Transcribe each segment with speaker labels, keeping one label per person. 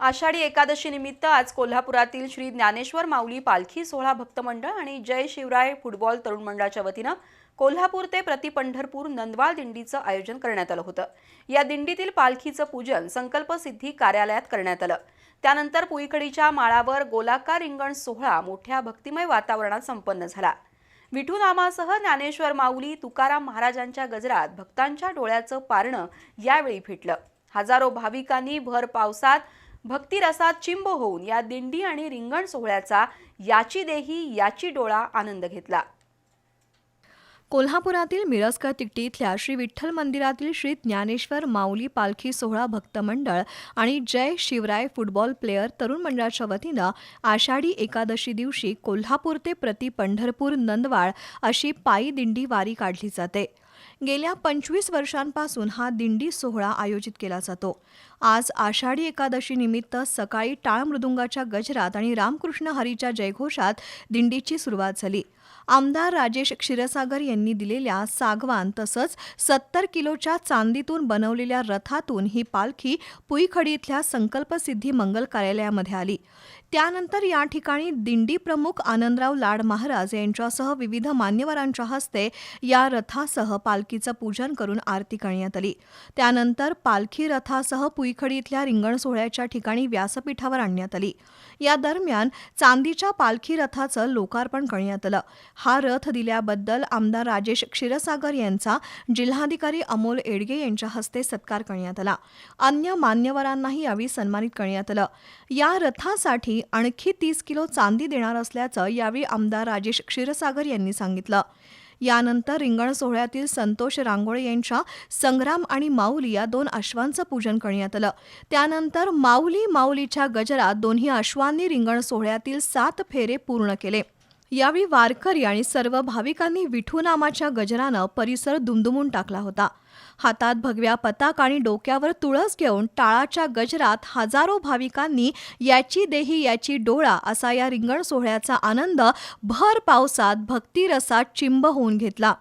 Speaker 1: आषाढी एकादशी निमित्त आज कोल्हापुरातील श्री ज्ञानेश्वर माऊली पालखी सोहळा भक्त मंडळ आणि जय शिवराय फुटबॉल तरुण मंडळाच्या वतीनं कोल्हापूर ते प्रति पंढरपूर नंदवाळ दिंडीचं आयोजन करण्यात आलं होतं. या दिंडीतील पालखीचं पूजन संकल्प सिद्धी कार्यालयात करण्यात आलं. त्यानंतर पुईखडीच्या माळावर गोलाकार रिंगण सोहळा मोठ्या भक्तिमय वातावरणात संपन्न झाला. विठू नामासह ज्ञानेश्वर माऊली तुकाराम महाराजांच्या गजरात भक्तांच्या डोळ्याचं पारणं यावेळी फिटलं. हजारो भाविकांनी भर पावसात भक्तिरसात चिंब होऊन या दिंडी आणि रिंगण सोहळ्याचा याची देही याची डोळा आनंद घेतला.
Speaker 2: कोल्हापुरातील मिरजकर तिकटी इथल्या श्री विठ्ठल मंदिरातील श्री ज्ञानेश्वर माऊली पालखी सोहळा भक्त मंडळ आणि जय शिवराय फुटबॉल प्लेअर तरुण मंडळाच्या वतीनं आषाढी एकादशी दिवशी कोल्हापूर ते प्रति पंढरपूर नंदवाळ अशी पायी दिंडी वारी काढली जाते. गेल्या पंचवीस वर्षांपासून हा दिंडी सोहळा आयोजित केला जातो. आज आषाढी एकादशी निमित्त सकाळी टाळ मृदुंगाच्या गजरात आणि रामकृष्ण हरीच्या जयघोषात दिंडीची सुरुवात झाली. आमदार राजेश क्षीरसागर यांनी दिलेल्या सागवान तसंच सत्तर किलोच्या चांदीतून बनवलेल्या रथातून ही पालखी पुईखडी इथल्या संकल्पसिद्धी मंगल कार्यालयामध्ये आली. त्यानंतर या ठिकाणी दिंडी प्रमुख आनंदराव लाड महाराज यांच्यासह विविध मान्यवरांच्या हस्ते या रथासह पालखीचं पूजन करून आरती करण्यात आली. त्यानंतर पालखी रथासह पुईखडी इथल्या रिंगण सोहळ्याच्या ठिकाणी व्यासपीठावर आणण्यात आली. या दरम्यान चांदीच्या पालखी रथाचं लोकार्पण करण्यात आलं. हा रथ दिल्याबद्दल आमदार राजेश क्षीरसागर यांचा जिल्हाधिकारी अमोल एडगे यांच्या हस्ते सत्कार करण्यात आला. अन्य मान्यवरांनाही यावेळी सन्मानित करण्यात आलं. या रथासाठी आणखी तीस किलो चांदी देणार असल्याचं यावेळी आमदार राजेश क्षीरसागर यांनी सांगितलं. यानंतर रिंगण सोहळ्यातील संतोष रांगोळे यांच्या संग्राम आणि माऊली या दोन अश्वांचं पूजन करण्यात आलं. त्यानंतर माऊली माऊलीच्या गजरात दोन्ही अश्वांनी रिंगण सोहळ्यातील सात फेरे पूर्ण केले. यावेळी वारकरी आणि सर्व भाविकांनी विठू नामाच्या गजरानं परिसर दुमदुमून टाकला होता. हातात भगव्या पताक आणि डोक्यावर तुळस घेऊन टाळाच्या गजरात हजारो भाविकांनी याची देही याची डोळा असा या रिंगण सोहळ्याचा आनंद भर पावसात भक्तिरसात चिंब होऊन घेतला.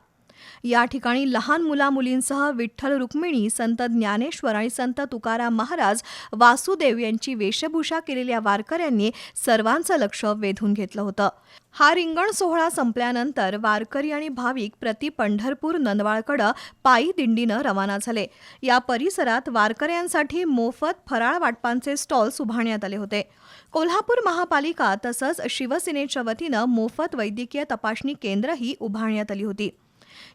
Speaker 2: या ठिकाणी लहान मुलामुलींसह विठ्ठल रुक्मिणी संत ज्ञानेश्वर आणि संत तुकाराम महाराज वासुदेव यांची वेशभूषा केलेल्या वारकऱ्यांनी सर्वांचं लक्ष वेधून घेतलं होतं. हा रिंगण सोहळा संपल्यानंतर वारकरी आणि भाविक प्रति पंढरपूर नंदवाळकडं पायी दिंडीनं रवाना झाले. या परिसरात वारकऱ्यांसाठी मोफत फराळ वाटपांचे स्टॉल्स उभारण्यात आले होते. कोल्हापूर महापालिका तसंच शिवसेनेच्या वतीनं मोफत वैद्यकीय तपासणी केंद्रही उभारण्यात आली होती.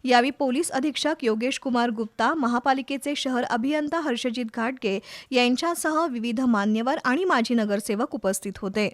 Speaker 2: यावेळी पोलीस अधीक्षक योगेश कुमार गुप्ता महापालिकेचे शहर अभियंता हर्षजित घाटगे यांच्यासह विविध मान्यवर आणि माजी नगरसेवक उपस्थित होते.